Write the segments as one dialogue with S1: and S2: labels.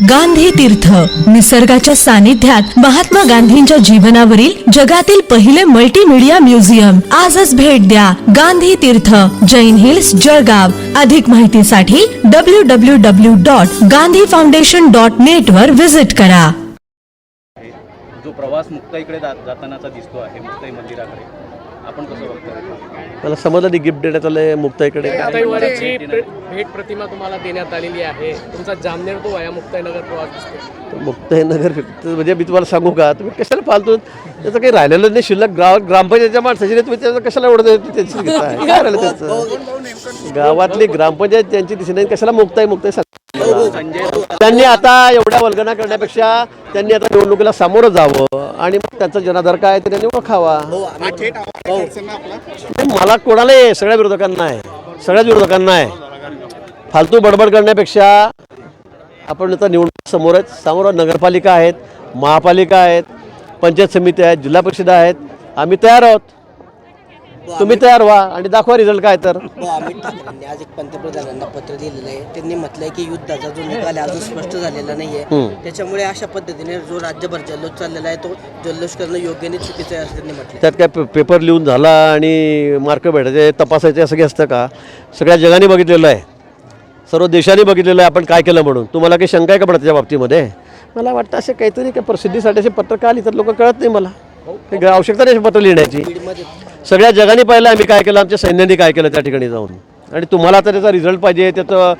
S1: गांधी तीर्थ. निसर्गाच्या सानिध्यात महात्मा गांधींच्या जीवनावरील जगातील पहिले मल्टीमीडिया म्युझियम आजच भेट द्या गांधी तीर्थ. जैन हिल्स जळगाव. अधिक माहितीसाठी W W W dot Gandhi foundation dot net वर व्हिजिट करा.
S2: जो प्रवास मुक्ताईकडे जातानाचा दिसतो आहे मुक्ताई मंदिराकडे. आपण कसं बघतो
S3: मला समजलं नाही गिफ्ट देण्यात आलं मुक्ताईकडे.
S4: मुक्ताईवाडीची प्रे- भेट प्रतिमा तुम्हाला देण्यात आलेली आहे. तुमचा जामनेर तो वया मुक्ताईनगर प्रवास दिसतो
S3: मुक्ताई नगर फिरतं. म्हणजे मी तुम्हाला सांगू का तुम्ही कशाला फालतू त्याचं काही राहिलेलं नाही शिल्लक गाव ग्रामपंचायतच्या माणसाची नाही तुम्ही त्याचं कशाला एवढं टेन्शन घेताय? काय राहिलं त्याचं? गावातली ग्रामपंचायत त्यांची दिसली नाही कशाला मुक्ताई मुक्ताई सांग त्यांनी आता एवढ्या वल्गना करण्यापेक्षा त्यांनी आता निवडणुकीला सामोरं जावं आणि मग त्यांचा जनाधार काय ते त्यांनी ओळखावा. मला कोणाला आहे सगळ्या विरोधकांना आहे. सगळ्याच विरोधकांना आहे. फालतू बडबड करण्यापेक्षा आपण आता निवडणूक समोरच समोर नगरपालिका आहेत महापालिका आहेत पंचायत समिती आहेत जिल्हा परिषद आहेत. आम्ही तयार आहोत. तुम्ही तयार व्हा आणि दाखवा रिझल्ट काय तर.
S5: हो अमित ठाकरेंनी आज एक पंतप्रधानांना पत्र दिलेलं आहे. त्यांनी म्हटलंय की युद्धाचा जो निकाल आहे अजून स्पष्ट झालेला नाहीये.
S3: हम्म.
S5: त्याच्यामुळे अशा पद्धतीने जो राज्यभर जल्लोष चाललेला आहे तो जल्लोष करणं योग्य नाही चुकीचं आहे असं त्यांनी म्हटलं
S3: त्यात काय पे- पेपर लिहून झाला आणि मार्क भेटायचे तपासायचे असं काही असतं का? सगळ्या जगाने बघितलेलं आहे. सर्व देशाने बघितलेलं आहे आपण काय केलं म्हणून. तुम्हाला काही शंका आहे का पडत त्याच्या बाबतीमध्ये? मला वाटतं असे काहीतरी काय प्रसिद्धीसाठी असे पत्र का लिहितात लोक कळत नाही मला. काही आवश्यकता नाही असे पत्र लिहिण्याची.
S5: बीडमध्ये
S3: सगळ्या जगाने पाहिलं आम्ही काय केलं आमच्या सैन्याने काय केलं त्या ठिकाणी जाऊन. आणि तुम्हाला आता त्याचा रिझल्ट पाहिजे त्याचं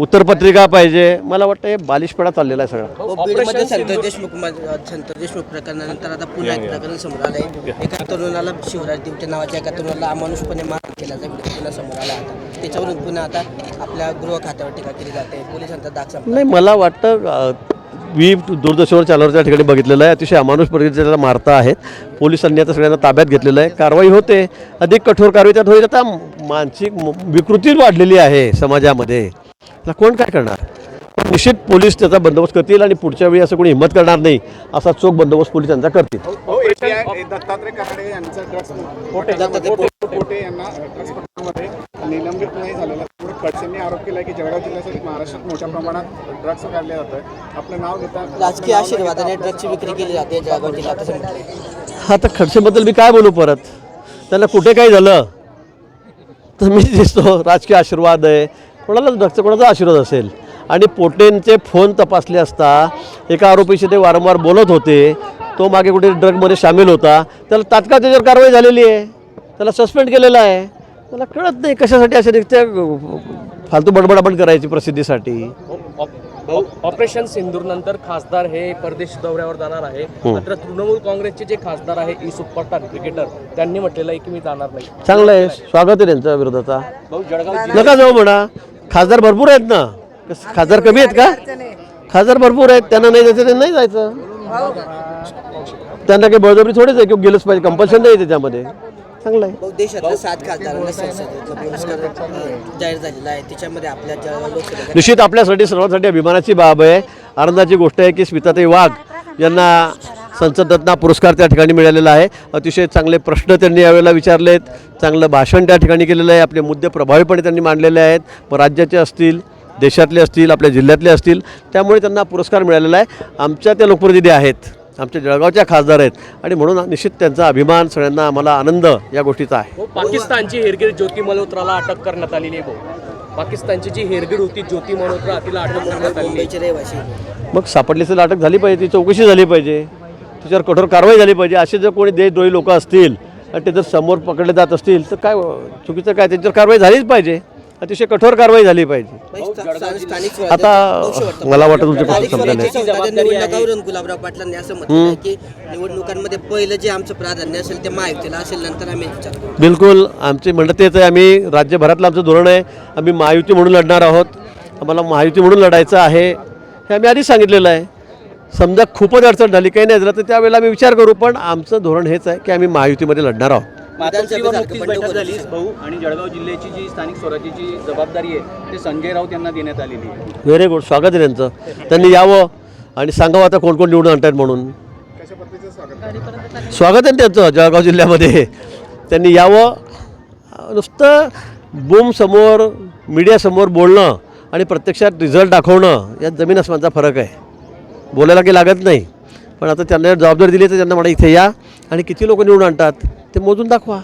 S3: उत्तरपत्रिका पाहिजे. मला वाटतं हे बालिशपणा चाललेला आहे सगळा.
S5: हो, बीडमध्ये संत देशमुख मध्ये- संत देशमुख प्रकरणानंतर आता पुन्हा एक प्रकरण समोर आलंय. एका तरुणाला शिवराज दिवटे नावाच्या एका तरुणाला अमानुषपणे मार केल्याचा व्हिडिओ पुन्हा समोर आला आता. त्याच्यावरून पुन्हा आता आपल्या गृह खात्यावर टीका केली जाते. पोलिसांचा
S3: नाही मला वाटतं मी दूरदर्शनवर चॅनलवर त्या ठिकाणी बघितलेलं आहे. अतिशय अमानुष पद्धतीने मारता आहेत. पोलिसांनी आता सगळ्यांना ताब्यात घेतलेलं आहे. कारवाई होते. अधिक कठोर कारवाई त्यात होईल. आता मानसिक म- विकृती वाढलेली आहे समाजामध्ये. कोण काय करणार? निश्चित पोलीस त्याचा बंदोबस्त करतील आणि पुढच्या वेळी असं कोणी हिंमत करणार नाही असा चोख बंदोबस्त पोलिसांचा करतील.
S6: हो API दत्तात्रय ड्रग्स यांना आरोप केला की जळगाव जिल्ह्यासाठी महाराष्ट्रात मोठ्या प्रमाणात ड्रग्स काढले जातं आपलं नाव घेता
S5: राजकीय आशीर्वादाने ड्रग्सची विक्री केली जाते जळगाव जिल्ह्यात असं
S3: हा खडसेबद्दल मी काय बोलू परत? त्यांना कुठे काय झालं तर मी दिसतो राजकीय आशीर्वाद आहे. कोणाला ड्रगचा कोणाचा आशीर्वाद असेल? आणि पोटेंचे फोन तपासले असता एका आरोपीशी ते वारंवार बोलत होते. तो मागे कुठे ड्रगमध्ये सामील होता. त्याला तात्काळ त्याच्यावर कारवाई झालेली आहे. त्याला सस्पेंड केलेलं आहे. मला कळत नाही कशासाठी असे नित्य फालतू बडबड आपण करायची प्रसिद्धीसाठी.
S4: ऑपरेशन सिंदूर नंतर खासदार हे परदेश दौऱ्यावर जाणार आहे. मात्र तृणमूल काँग्रेसचे जे खासदार आहे ईसुफ पठाण क्रिकेटर त्यांनी म्हटलेलं आहे की मी जाणार नाही.
S3: चांगलं आहे. स्वागत आहे त्यांच्या विरोधाचा. नका जाऊ म्हणा. खासदार भरपूर आहेत ना. खासदार कमी आहेत का? खासदार भरपूर आहेत. त्यांना नाही जायचं त्यांना नाही जायचं. त्यांना काही बळजबरी थोडीच आहे की गेलंच पाहिजे. कंपल्शन नाही त्याच्यामध्ये. चांगलं आहे.
S5: बहु देशातल्या सात खासदारांना संसदेतला पुरस्कार अ, जाहीर झालेला आहे. त्याच्यामध्ये आपल्या जळगाव लोकसभेच्या
S3: निश्चित आपल्यासाठी सर्वांसाठी अभिमानाची बाब आहे. आनंदाची गोष्ट आहे की स्मिताताई वाघ यांना संसद रत्न पुरस्कार त्या ठिकाणी मिळालेला आहे. अतिशय चांगले प्रश्न त्यांनी यावेळेला विचारलेत. चांगलं भाषण त्या ठिकाणी केलेलं आहे. आपले मुद्दे प्रभावीपणे त्यांनी मांडलेले आहेत. मग राज्याचे असतील देशातले असतील आपल्या जिल्ह्यातले असतील त्यामुळे त्यांना पुरस्कार मिळालेला आहे. आमच्या त्या लोकप्रतिनिधी आहेत. आमच्या जळगावच्या खासदार आहेत. आणि म्हणून निश्चित त्यांचा अभिमान सगळ्यांना आम्हाला आनंद या गोष्टीचा आहे.
S4: हो पाकिस्तानची हेरगिर ज्योती मल्होत्राला अटक करण्यात आलेली आहे भाऊ. पाकिस्तानची जी हेरगिर होती ज्योती मल्होत्रा तिला अटक करण्यात आलेली
S5: रहिवासी
S3: मग सापडली असेल अटक झाली पाहिजे ती चौकशी झाली पाहिजे. तिच्यावर कठोर कारवाई झाली पाहिजे. असे जर कोणी देशद्रोही लोक असतील आणि ते जर समोर पकडले जात असतील तर काय चुकीचं काय त्यांच्यावर कारवाई झालीच पाहिजे. अतिशय कठोर कारवाई झाली पाहिजे. आता. मला वाटतं तुमचे प्रश्न
S5: निवडणुकावरून गुलाबराव पाटलांनी असं म्हटलं आहे की निवडणुकांमध्ये पहिलं जे आमचं प्राधान्य असेल ते महायुतीला असेल नंतर आम्ही विचार करू
S3: बिलकुल आमचे म्हणणं तेच आहे. आम्ही राज्यभरातलं आमचं धोरण आहे. आम्ही महायुती म्हणून लढणार आहोत. आम्हाला महायुती म्हणून लढायचं आहे. हे आम्ही आधीच सांगितलेलं आहे. समजा खूपच अडचण झाली काही नाही झालं तर त्यावेळेला आम्ही विचार करू पण आमचं धोरण हेच आहे की आम्ही महायुतीमध्ये लढणार आहोत.
S2: मातोश्रीवर नुकतीच बैठक झाली. भाऊ आणि जळगाव जिल्ह्याची जी स्थानिक स्वराज्याची जबाबदारी आहे ते संजय राऊत यांना देण्यात आलेली आहे.
S3: व्हेरी गुड स्वागत आहे त्यांचं. त्यांनी यावं आणि सांगावं आता कोण कोण निवडून आणतायत म्हणून.
S6: कशा पद्धतीचं स्वागत
S3: स्वागत आहे ना त्यांचं जळगाव जिल्ह्यामध्ये. त्यांनी यावं. नुसतं बूम समोर मीडियासमोर बोलणं आणि प्रत्यक्षात रिझल्ट दाखवणं यात जमीन आसमानचा फरक आहे. बोलायला काही लागत नाही. पण आता त्यांना जबाबदारी दिली तर त्यांना म्हणा इथे या. आणि किती लोक निवडून आणतात? ते मोजून दाखवा.